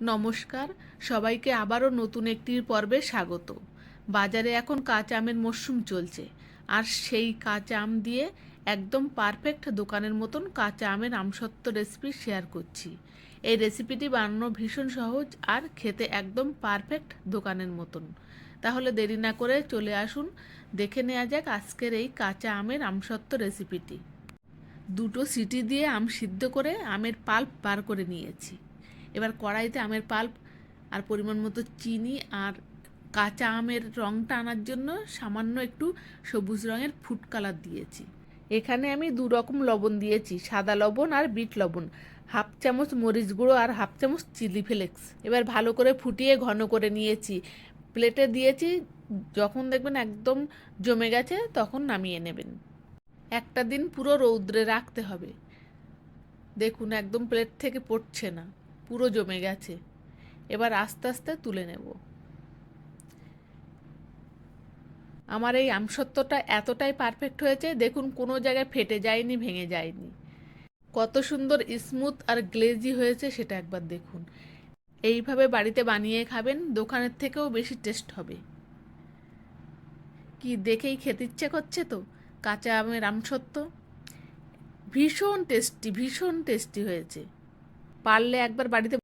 নমস্কার, সবাইকে আবারও নতুন একটি পর্বে স্বাগত। বাজারে এখন কাঁচা আমের মরশুম চলছে, আর সেই কাঁচা আম দিয়ে একদম পারফেক্ট দোকানের মতন কাঁচা আমের আমসত্ত্ব রেসিপি শেয়ার করছি। এই রেসিপিটি বানানো ভীষণ সহজ আর খেতে একদম পারফেক্ট দোকানের মতন। তাহলে দেরি না করে চলে আসুন, দেখে নেওয়া যাক আজকের এই কাঁচা আমের আমসত্ত্ব রেসিপিটি দুটো সিটি দিয়ে আম সিদ্ধ করে আমের পাল্প বার করে নিয়েছি। এবার কড়াইতে আমের পাল্প আর পরিমাণ মতো চিনি আর কাঁচা আমের রঙটা আনার জন্য সামান্য একটু সবুজ রঙের ফুড কালার দিয়েছি। এখানে আমি দু রকম লবণ দিয়েছি, সাদা লবণ আর বিট লবণ, হাফ চামচ মরিচ গুঁড়ো আর হাফ চামচ চিলি ফ্লেক্স। এবার ভালো করে ফুটিয়ে ঘন করে নিয়েছি। প্লেটে দিয়েছি, যখন দেখবেন একদম জমে গেছে তখন নামিয়ে নেবেন। একটা দিন পুরো রৌদ্রে রাখতে হবে। দেখুন একদম প্লেট থেকে পড়ছে না। পুরো জমে গেছে। এবার আস্তে আস্তে তুলে নেব। আমার এই আমসত্ত্বটা এতটাই পারফেক্ট হয়েছে, দেখুন কোনো জায়গায় ফেটে যায়নি, ভেঙে যায়নি। কত সুন্দর স্মুথ আর গ্লেজি হয়েছে সেটা একবার দেখুন। এইভাবে বাড়িতে বানিয়ে খাবেন, দোকানের থেকেও বেশি টেস্ট হবে। কি দেখেই খেতে ইচ্ছে করছে তো, কাঁচা আমের আমসত্ত্ব। ভীষণ টেস্টি ভীষণ টেস্টি হয়েছে। পারলে একবার বাড়িতে